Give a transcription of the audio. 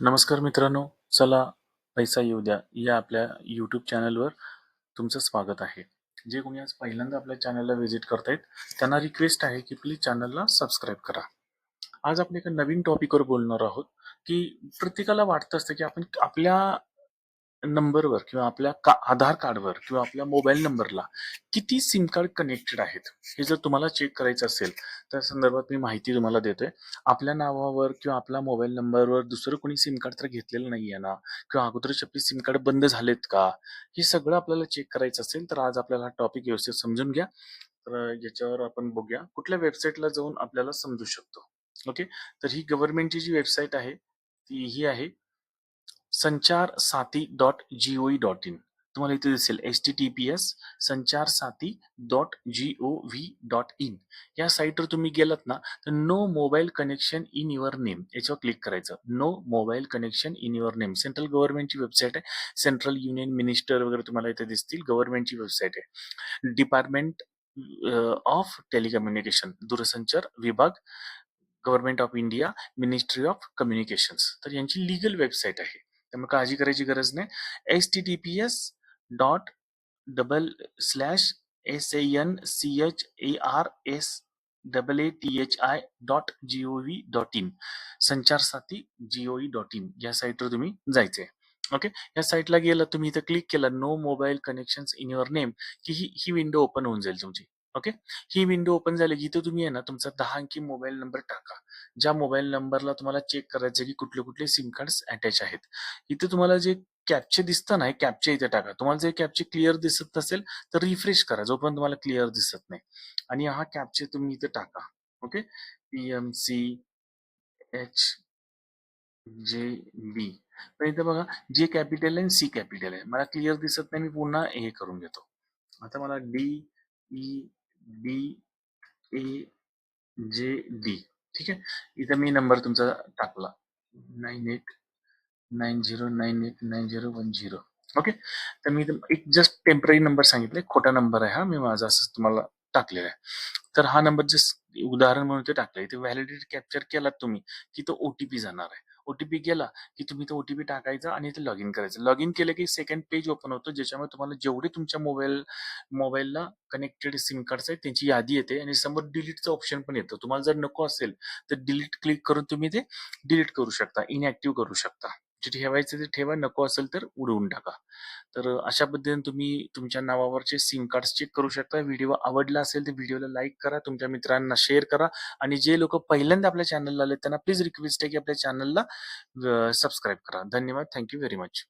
नमस्कार मित्रांनो चला पैसा येऊ द्या या आपल्या यूट्यूब चॅनलवर तुमचं स्वागत आहे. जे कोणी आज पहिल्यांदा आपल्या चॅनलला व्हिजिट करतायत त्यांना रिक्वेस्ट आहे की प्लीज चॅनलला सबस्क्राईब करा. आज आपण एका नवीन टॉपिकवर बोलणार आहोत की प्रत्येकाला वाटतं असतं की आपण आपल्या नंबरवर किंवा आपल्या का आधार कार्डवर किंवा आपल्या मोबाईल नंबरला किती सिम कार्ड कनेक्टेड आहेत हे जर तुम्हाला चेक करायचं असेल त्या संदर्भात मी माहिती तुम्हाला देतोय. आपल्या नावावर किंवा आपल्या मोबाईल नंबरवर दुसरं कोणी सिम कार्ड तर घेतलेलं नाही आहे ना? किंवा अगोदरच आपली सिम कार्ड बंद झालेत का? हे सगळं आपल्याला चेक करायचं असेल तर आज आपल्याला टॉपिक व्यवस्थित समजून घ्या. तर याच्यावर आपण बघूया कुठल्या वेबसाईटला जाऊन आपल्याला समजू शकतो. ओके? तर ही गव्हर्नमेंटची जी वेबसाईट आहे ती ही आहे. Sanchar Saathi dot जीओई dot in तुम्हाला इथे दिसेल H T T P S Sanchar Saathi dot G O V dot in या साईटवर तुम्ही गेलात ना तर no mobile connection in your name याच्यावर क्लिक करायचं. No mobile connection in your name central गव्हर्नमेंटची website आहे. सेंट्रल युनियन मिनिस्टर वगैरे तुम्हाला इथे दिसतील. गव्हर्नमेंटची वेबसाईट आहे. डिपार्टमेंट ऑफ टेलिकम्युनिकेशन दूरसंचार विभाग government of India ministry of communications तर यांची लिगल वेबसाईट आहे. त्यामुळे काळजी करायची गरज नाही. H T T P S dot double slash S A N C H A R S double A T H I dot G O V dot in Sanchar Saathi G O dot in या साईटवर तुम्ही जायचंय. Okay या साईटला गेला तुम्ही इथं click केलं no mobile connection in your name की ही ही विंडो ओपन होऊन जाईल तुमची. ओके ही विंडो ओपन झाली की इथं तुम्ही आहे ना तुमचा दहा अंकी मोबाईल नंबर टाका. ज्या मोबाईल नंबरला तुम्हाला चेक करायचं की कुठले कुठले सिम कार्ड्स अटॅच आहेत. इथे तुम्हाला जे कॅपचे दिसतं ना कॅपचे इथे टाका. तुम्हाला जे कॅपचे क्लिअर दिसत नसेल तर रिफ्रेश करा जोपर्यंत तुम्हाला क्लिअर दिसत नाही. आणि हा कॅपचे तुम्ही इथे टाका. Okay P M C H J B पण इथे बघा जे कॅपिटल आहे सी कॅपिटल आहे. मला क्लिअर दिसत नाही मी पुन्हा हे करून घेतो. आता मला D E B A J D ठीक आहे? इथं मी नंबर तुमचा टाकला. Nine eight nine zero nine eight nine zero one zero okay तर मी इथं एक जस्ट टेंपररी नंबर सांगितले खोटा नंबर आहे हा. मी माझा असं तुम्हाला टाकलेला आहे. तर हा नंबर जस्ट उदाहरण म्हणून ते टाकलं इथे व्हॅलिडिटी कॅप्चर केलात तुम्ही की तो ओटीपी जाणार आहे. ओटीपी गेला की तुम्ही तो ओटीपी टाकायचा आणि ते लॉग इन करायचं. लॉग इन केलं की सेकंड पेज ओपन होतं ज्याच्यामुळे तुम्हाला जेवढे तुमच्या मोबाईल मोबाईलला कनेक्टेड सिम कार्ड्स आहेत त्यांची यादी येते आणि समोर डिलीटचं ऑप्शन पण येतं. तुम्हाला जर नको असेल तर डिलीट क्लिक करून तुम्ही ते डिलीट करू शकता इनॅक्टिव्ह करू शकता. जे ठेवायचं ते ठेवा नको असेल तर उडवून टाका. तर अशा पद्धतीने तुम्ही तुमच्या नावावरचे सिम कार्ड्स चेक करू शकता. व्हिडिओ आवडला असेल तर व्हिडिओला लाईक करा तुमच्या मित्रांना शेअर करा आणि जे लोक पहिल्यांदा आपल्या चॅनलला आले त्यांना प्लीज रिक्वेस्ट आहे की आपल्या चॅनलला सबस्क्राईब करा. धन्यवाद. Thank you very much